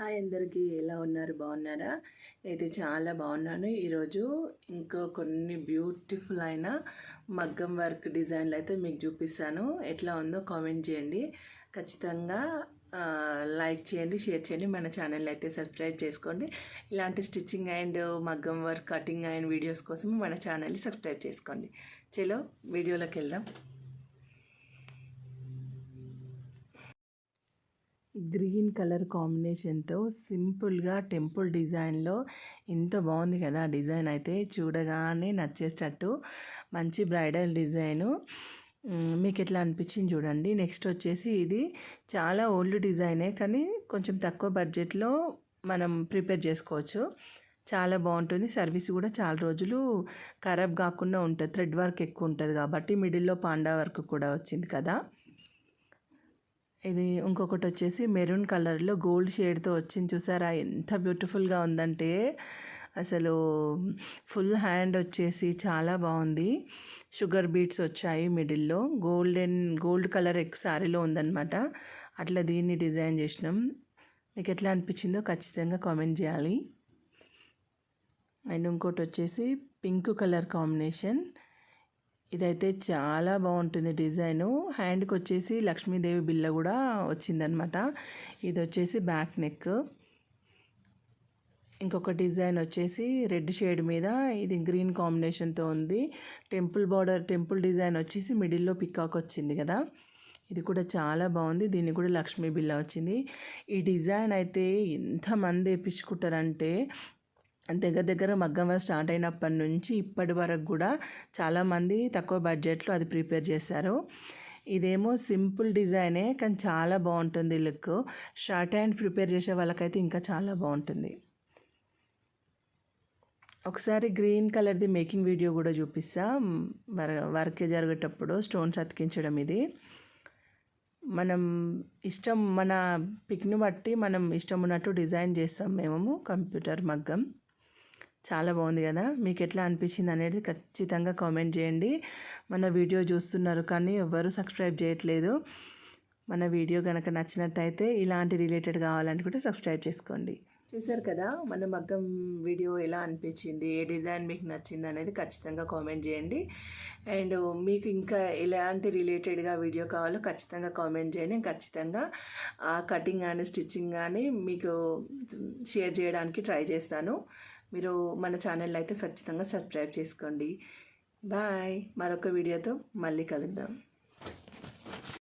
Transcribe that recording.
Hi అందరికీ ఎలా ఉన్నారు? బాగున్నారా? అయితే చాలా బాగున్నాను. ఈరోజు ఇంకో కొన్ని బ్యూటిఫుల్ అయిన మగ్గం వర్క్ డిజైన్లు అయితే మీకు చూపిస్తాను. ఎట్లా ఉందో కామెంట్ చేయండి. ఖచ్చితంగా లైక్ చేయండి షేర్ చేయండి. మన ఛానల్ అయితే సబ్స్క్రైబ్ చేసుకోండి. ఇలాంటి స్టిచ్చింగ్ అండ్ మగ్గం వర్క్ కటింగ్ అండ్ వీడియోస్ కోసం మన ఛానల్ని సబ్స్క్రైబ్ చేసుకోండి. చలో వీడియోలోకి వెళ్దాం. గ్రీన్ కలర్ కాంబినేషన్తో సింపుల్గా టెంపుల్ డిజైన్లో ఇంత బాగుంది కదా డిజైన్ అయితే చూడగానే నచ్చేటట్టు మంచి బ్రైడల్ డిజైను. మీకు ఎట్లా అనిపించింది చూడండి. నెక్స్ట్ వచ్చేసి ఇది చాలా ఓల్డ్ డిజైనే కానీ కొంచెం తక్కువ బడ్జెట్లో మనం ప్రిపేర్ చేసుకోవచ్చు. చాలా బాగుంటుంది. సర్వీస్ కూడా చాలా రోజులు ఖరాబ్ కాకుండా ఉంటుంది. థ్రెడ్ వర్క్ ఎక్కువ ఉంటుంది కాబట్టి మిడిల్లో పాండా వర్క్ కూడా వచ్చింది కదా. ఇది ఇంకొకటి వచ్చేసి మెరూన్ కలర్లో గోల్డ్ షేడ్తో వచ్చింది. చూసారా? ఎంత బ్యూటిఫుల్గా ఉందంటే అసలు ఫుల్ హ్యాండ్ వచ్చేసి చాలా బాగుంది. షుగర్ బీట్స్ వచ్చాయి మిడిల్లో. గోల్డెన్ గోల్డ్ కలర్ ఎక్కువ శారీలో ఉందన్నమాట. అట్లా దీన్ని డిజైన్ చేసినాం. మీకు ఎట్లా అనిపించిందో ఖచ్చితంగా కామెంట్ చేయాలి. అండ్ ఇంకోటి వచ్చేసి పింక్ కలర్ కాంబినేషన్. ఇదైతే చాలా బాగుంటుంది డిజైను. హ్యాండ్కి వచ్చేసి లక్ష్మీదేవి బిల్ల కూడా వచ్చిందనమాట ఇది వచ్చేసి బ్యాక్ నెక్. ఇంకొక డిజైన్ వచ్చేసి రెడ్ షేడ్ మీద. ఇది గ్రీన్ కాంబినేషన్తో ఉంది. టెంపుల్ బార్డర్ టెంపుల్ డిజైన్ వచ్చేసి మిడిల్లో పికాక్ వచ్చింది కదా. ఇది కూడా చాలా బాగుంది. దీన్ని కూడా లక్ష్మీ బిల్ల వచ్చింది. ఈ డిజైన్ అయితే ఎంతమంది వేయించుకుంటారంటే దగ్గర దగ్గర మగ్గం స్టార్ట్ అయినప్పటి నుంచి ఇప్పటి వరకు కూడా చాలామంది తక్కువ బడ్జెట్లో అది ప్రిపేర్ చేశారు. ఇదేమో సింపుల్ డిజైనే కానీ చాలా బాగుంటుంది లుక్. షార్ట్ హ్యాండ్ ప్రిపేర్ చేసే వాళ్ళకైతే ఇంకా చాలా బాగుంటుంది. ఒకసారి గ్రీన్ కలర్ది మేకింగ్ వీడియో కూడా చూపిస్తా. వర్ వర్క్ జరిగేటప్పుడు స్టోన్స్ అతికించడం ఇది. మనం ఇష్టం మన పిక్ని బట్టి మనం ఇష్టం ఉన్నట్టు డిజైన్ చేస్తాం మేము కంప్యూటర్ మగ్గం. చాలా బాగుంది కదా. మీకు ఎట్లా అనిపించింది అనేది ఖచ్చితంగా కామెంట్ చేయండి. మన వీడియో చూస్తున్నారు కానీ ఎవరు సబ్స్క్రైబ్ చేయట్లేదు. మన వీడియో కనుక నచ్చినట్టయితే ఇలాంటి రిలేటెడ్ కావాలనుకుంటే సబ్స్క్రైబ్ చేసుకోండి. చూసారు కదా మన మగ్గం వీడియో ఎలా అనిపించింది ఏ డిజైన్ మీకు నచ్చింది అనేది ఖచ్చితంగా కామెంట్ చేయండి. అండ్ మీకు ఇంకా ఎలాంటి రిలేటెడ్గా వీడియో కావాలో ఖచ్చితంగా కామెంట్ చేయండి. ఖచ్చితంగా ఆ కటింగ్ కానీ స్టిచ్చింగ్ కానీ మీకు షేర్ చేయడానికి ట్రై చేస్తాను. మీరు మన ఛానల్ అయితే ఖచ్చితంగా సబ్స్క్రైబ్ చేసుకోండి. బాయ్ మరొక వీడియోతో మళ్ళీ కలుద్దాం.